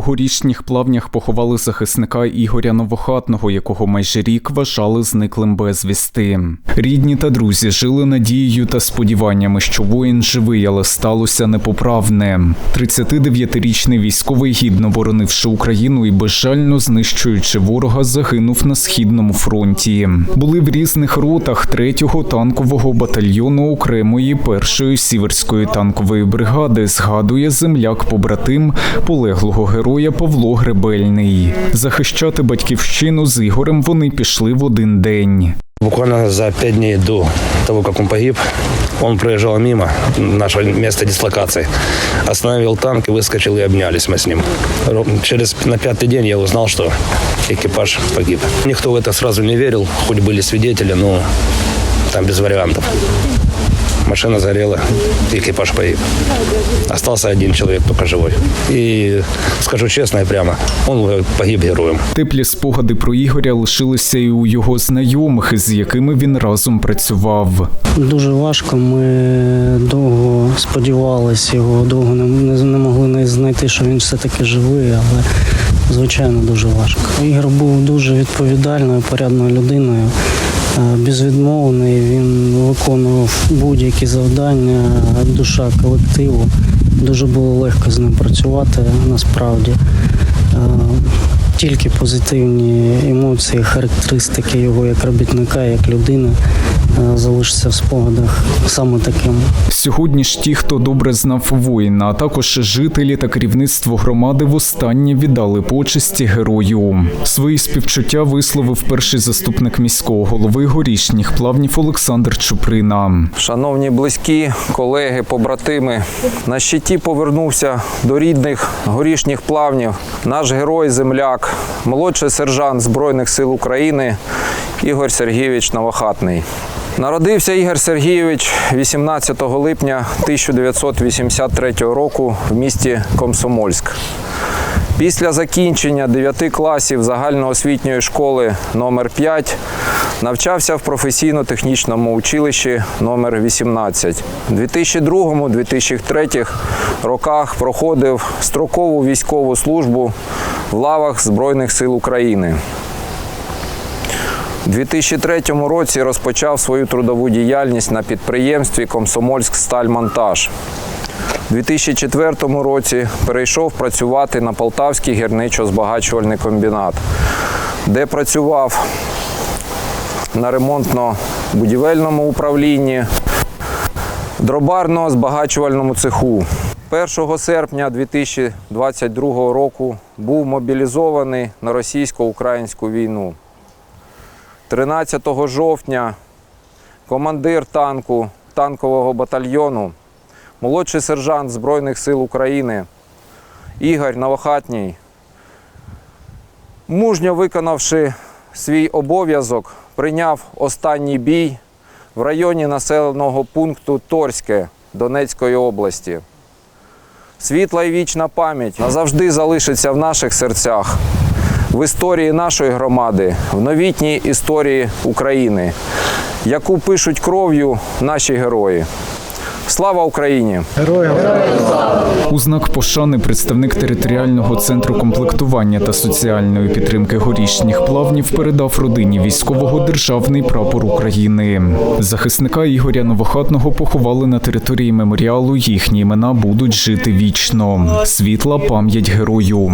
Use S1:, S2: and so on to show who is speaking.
S1: горішніх плавнях поховали захисника Ігоря Новохатного, якого майже рік вважали зниклим безвісти. Рідні та друзі жили надією та сподіваннями, що воїн живий, але сталося непоправне. 39-річний військовий гідно боронивши Україну і безжально знищуючи ворога, загинув на східному фронті. Були в різних ротах 3-го танкового батальйону окремої першої сіверської танкової бригади. Згадує земляк-побратим полеглого героя Павло Гребельний. Захищати батьківщину з Ігорем вони пішли в один день.
S2: Буквально за пять дней до того, как он погиб, он проезжал мимо нашего места дислокации, остановил танк и выскочил, и обнялись мы с ним. Ро- Через на пятый день я узнал, что экипаж погиб. Никто в это сразу не верил, хоть были свидетели, но там без вариантов. Машина сгорела, экипаж погиб. Остался один человек только живой. И скажу честно и прямо, он погиб героем.
S1: Теплі спогади про Ігоря лишилися і у його знайомих, з якими він разом працював.
S3: Дуже важко. Ми довго сподівалися його, довго не, не, не могли не знайти, що він все-таки живий, але звичайно дуже важко. Ігор був дуже відповідальною, порядною людиною, безвідмовний. Він виконував будь-які завдання, душа колективу. Дуже було легко з ним працювати насправді. Е, Тільки позитивні емоції, характеристики його як робітника, як людини е, залишаться в спогадах саме таким.
S1: Сьогодні ж ті, хто добре знав воїна, а також жителі та керівництво громади востаннє віддали почесті герою. Свої співчуття висловив перший заступник міського голови горішніх плавнів Олександр Чуприна.
S4: Шановні близькі, колеги, побратими, на щиті повернувся до рідних горішніх плавнів наш герой-земляк, молодший сержант Збройних сил України Ігор Сергійович Новохатний. Народився Ігор Сергійович 18 липня 1983 року в місті Комсомольськ. Після закінчення 9 класів загальноосвітньої школи номер 5 навчався в професійно-технічному училищі номер 18. У 2002-2003 роках проходив строкову військову службу в лавах Збройних сил України. У 2003 році розпочав свою трудову діяльність на підприємстві Комсомольськ Стальмонтаж. У 2004 році перейшов працювати на Полтавський гірничо-збагачувальний комбінат, де працював на ремонтно-будівельному управлінні, дробарно-збагачувальному цеху. 1 серпня 2022 року був мобілізований на російсько-українську війну. 13 жовтня. Командир танку танкового батальйону. Молодший сержант Збройних сил України. Ігор Новохатній, мужньо виконавши свій обов'язок, прийняв останній бій в районі населеного пункту Торське Донецької області. Світла і вічна пам'ять назавжди залишиться в наших серцях, в історії нашої громади, в новітній історії України, яку пишуть кров'ю наші герої. Слава Україні!
S1: Героям У знак пошани представник територіального центру комплектування та соціальної підтримки горішніх плавнів передав родині військового державний прапор України. Захисника Ігоря Новохатного поховали на території меморіалу. Їхні імена будуть жити вічно. Світла пам'ять герою.